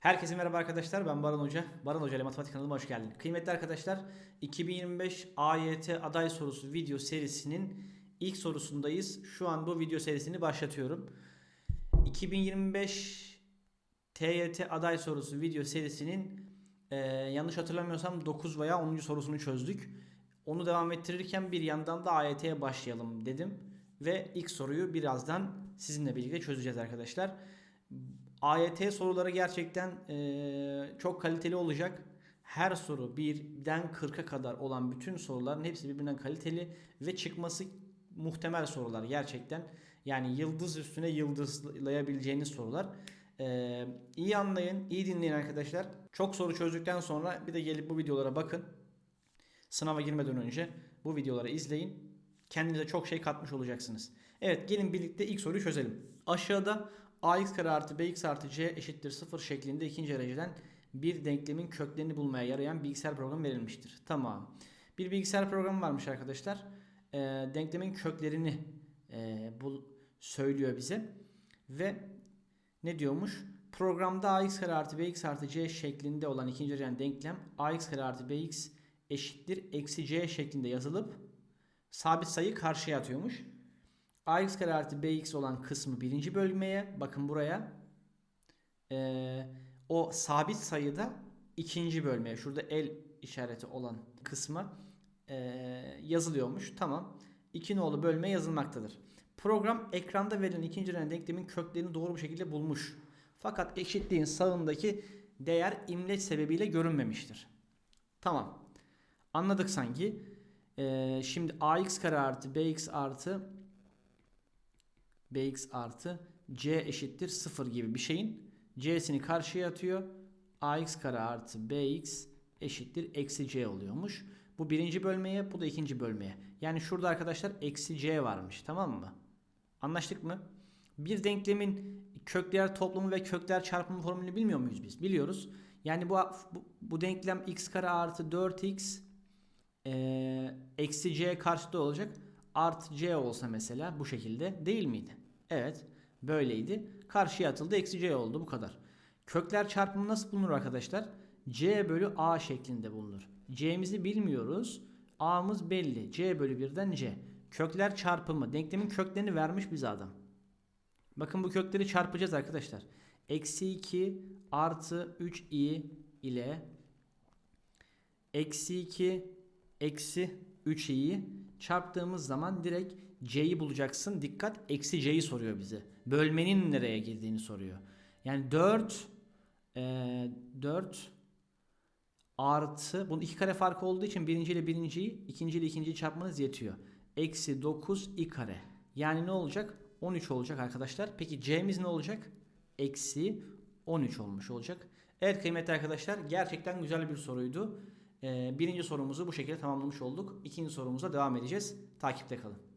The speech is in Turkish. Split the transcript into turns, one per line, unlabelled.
Herkese merhaba arkadaşlar ben Baran Hoca. Baran Hoca ile Matematik kanalıma hoş geldin. Kıymetli arkadaşlar 2025 AYT aday sorusu video serisinin ilk sorusundayız. Şu an bu video serisini başlatıyorum. 2025 TYT aday sorusu video serisinin e, yanlış hatırlamıyorsam 9 veya 10. sorusunu çözdük. Onu devam ettirirken bir yandan da AYT'ye başlayalım dedim. Ve ilk soruyu birazdan sizinle birlikte çözeceğiz arkadaşlar. AYT soruları gerçekten eee, çok kaliteli olacak. Her soru birden 40'a kadar olan bütün soruların hepsi birbirinden kaliteli ve çıkması muhtemel sorular gerçekten. Yani yıldız üstüne yıldızlayabileceğiniz sorular. Eee iyi anlayın, iyi dinleyin arkadaşlar. Çok soru çözdükten sonra bir de gelip bu videolara bakın. Sınava girmeden önce bu videoları izleyin. Kendinize çok şey katmış olacaksınız. Evet gelin birlikte ilk soruyu çözelim. Aşağıda ax kare artı bx artı c eşittir 0 şeklinde ikinci dereceden bir denklemin köklerini bulmaya yarayan bilgisayar programı verilmiştir. Tamam. Bir bilgisayar programı varmış arkadaşlar. Ee, denklemin köklerini e, bul söylüyor bize. Ve ne diyormuş? Programda ax kare artı bx artı c şeklinde olan ikinci dereceden denklem ax kare artı bx eşittir eksi c şeklinde yazılıp sabit sayı karşıya atıyormuş. Ax kare artı bx olan kısmı birinci bölmeye bakın buraya Ee, o sabit sayıda ikinci bölmeye şurada el işareti olan kısma ee, yazılıyormuş. Tamam. İki nolu bölme yazılmaktadır. Program ekranda verilen ikinci dereceden denklemin köklerini doğru bir şekilde bulmuş. Fakat eşitliğin sağındaki değer imleç sebebiyle görünmemiştir. Tamam. Anladık sanki. Ee, şimdi ax kare artı bx artı bx artı c eşittir 0 gibi bir şeyin c'sini karşıya atıyor. ax kare artı bx eşittir eksi c oluyormuş. Bu birinci bölmeye bu da ikinci bölmeye. Yani şurada arkadaşlar eksi c varmış tamam mı? Anlaştık mı? Bir denklemin kökler toplamı ve kökler çarpımı formülünü bilmiyor muyuz biz? Biliyoruz. Yani bu, bu, bu denklem x kare artı 4x e, eksi c karşıda olacak. Artı c olsa mesela bu şekilde değil miydi? Evet böyleydi. Karşıya atıldı eksi c oldu bu kadar. Kökler çarpımı nasıl bulunur arkadaşlar? c bölü a şeklinde bulunur. c'mizi bilmiyoruz. a'mız belli. c bölü 1'den c. Kökler çarpımı. Denklemin köklerini vermiş bize adam. Bakın bu kökleri çarpacağız arkadaşlar. Eksi 2 artı 3i ile eksi 2 eksi 3i'yi çarptığımız zaman direkt c'yi bulacaksın. Dikkat eksi c'yi soruyor bize. Bölmenin nereye girdiğini soruyor. Yani 4 e, 4 artı bunun iki kare farkı olduğu için birinci ile birinciyi ikinci ile ikinciyi çarpmanız yetiyor. Eksi 9 i kare. Yani ne olacak? 13 olacak arkadaşlar. Peki c'miz ne olacak? Eksi 13 olmuş olacak. Evet kıymetli arkadaşlar gerçekten güzel bir soruydu. Ee, birinci sorumuzu bu şekilde tamamlamış olduk. İkinci sorumuza devam edeceğiz. Takipte kalın.